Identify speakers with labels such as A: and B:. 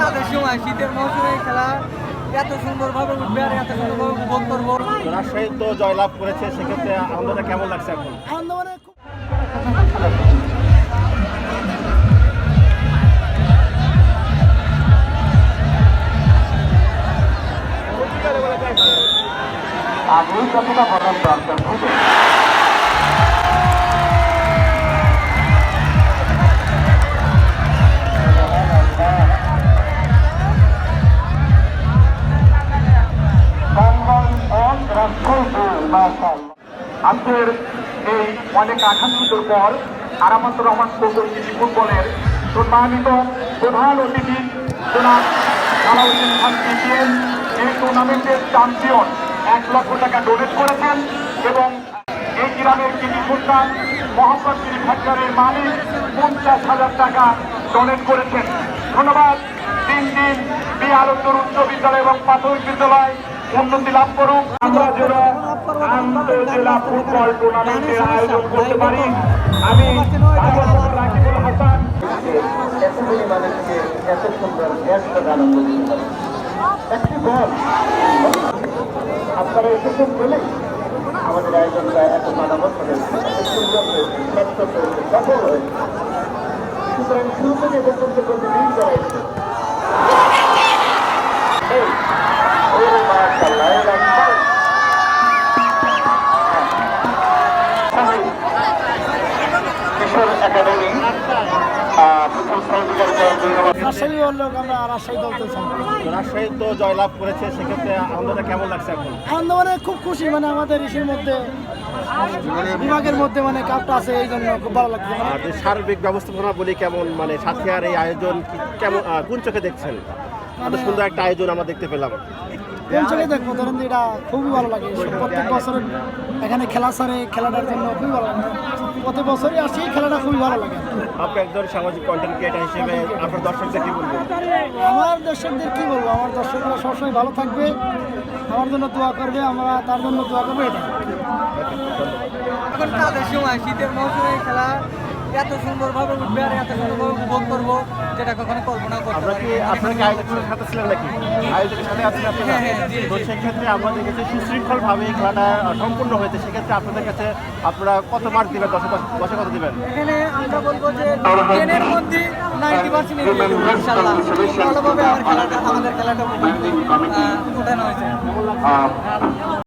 A: কাজের সময় শীতের মৌসুমে খেলা এত সুন্দরভাবে উঠবে আর এত সুন্দরভাবে উপভোগ করব
B: রাজশাহী জয়লাভ করেছে সেক্ষেত্রে আনন্দটা কেমন লাগছে
C: আজকের এই অনেক আকাঙ্ক্ষিতর পর আরামত রহমান কবুল ফুটবলের সম্মানিত প্রধান অতিথি এই টুর্নামেন্টের চ্যাম্পিয়ন এক লক্ষ টাকা ডোনেট করেছেন এবং এই গ্রামের কৃষি সন্তান মোহাম্মদ শ্রী ফ্যাক্টরের মালিক, পঞ্চাশ হাজার টাকা ডোনেট করেছেন। ধন্যবাদ। তিন দিন বিআলোত্তর উচ্চ বিদ্যালয় এবং প্রাথমিক বিদ্যালয় উন্নতি লাভ করুক। আমরা যেন আন্তঃজেলা ফুটবল টুর্নামেন্টের আয়োজন করতে পারি। আমি বল। আপনারা এসেছেন আমাদের আয়োজনটা এত মানাবত হয়েছে সুন্দর হয়েছে হয়েছে সফল হয়েছে সুতরাং শুরু থেকে এসেছে এই, ওরে মাশাআল্লাহ, এই রাখা। কিশোর একাডেমি
A: রাজশাহী
B: তো জয়লাভ করেছে সেক্ষেত্রে আনন্দটা কেমন লাগছে এখন?
A: আনন্দ মানে খুব খুশি মানে আমাদের ইসের মধ্যে বিভাগের মধ্যে মানে কাপটা আছে এই জন্য খুব ভালো লাগছে।
B: আর যে সার্বিক ব্যবস্থাপনা বলি কেমন মানে সাথিয়ার এই আয়োজন কেমন কোন চোখে দেখছেন? এত সুন্দর একটা আয়োজন আমরা দেখতে পেলাম।
A: কোন চোখে দেখব ধরেন যে এটা খুবই ভালো লাগে। প্রত্যেক বছর এখানে খেলা সারে খেলাটার জন্য খুবই ভালো লাগে। প্রত্যেক বছরই আসি খেলাটা খুবই ভালো লাগে।
B: আপনি একজন সামাজিক কন্টেন্ট ক্রিয়েটার হিসেবে আপনার দর্শকদের কি বলবেন?
A: আমার দর্শকদের কি বলব? আমার দর্শকরা সবসময় ভালো থাকবে আমার জন্য দোয়া করবে আমরা তার জন্য দোয়া করব এটা এখন কাজের সময় শীতের মৌসুমে খেলা এত সুন্দরভাবে উঠবে আর এত সুন্দরভাবে উপভোগ করব যেটা কখনো কল্পনা করতে পারি
B: কি আপনার কি আয়োজকের সাথে ছিলেন নাকি? আয়োজকের সাথে আছেন আপনারা?
A: হ্যাঁ, হ্যাঁ,
B: তো সেক্ষেত্রে আমরা দেখেছি সুশৃঙ্খলভাবে খেলাটা সম্পূর্ণ হয়েছে। সেক্ষেত্রে আপনাদের কাছে আপনারা কত মার্ক দিবেন? দশে দশ- কত দিবেন?
A: এখানে আমরা বলব যে টেনের মধ্যে নাইনটি পার্সেন্ট ইনশাল্লাহ ভালোভাবে আমার খেলাটা আমাদের খেলাটা ওঠানো হয়েছে।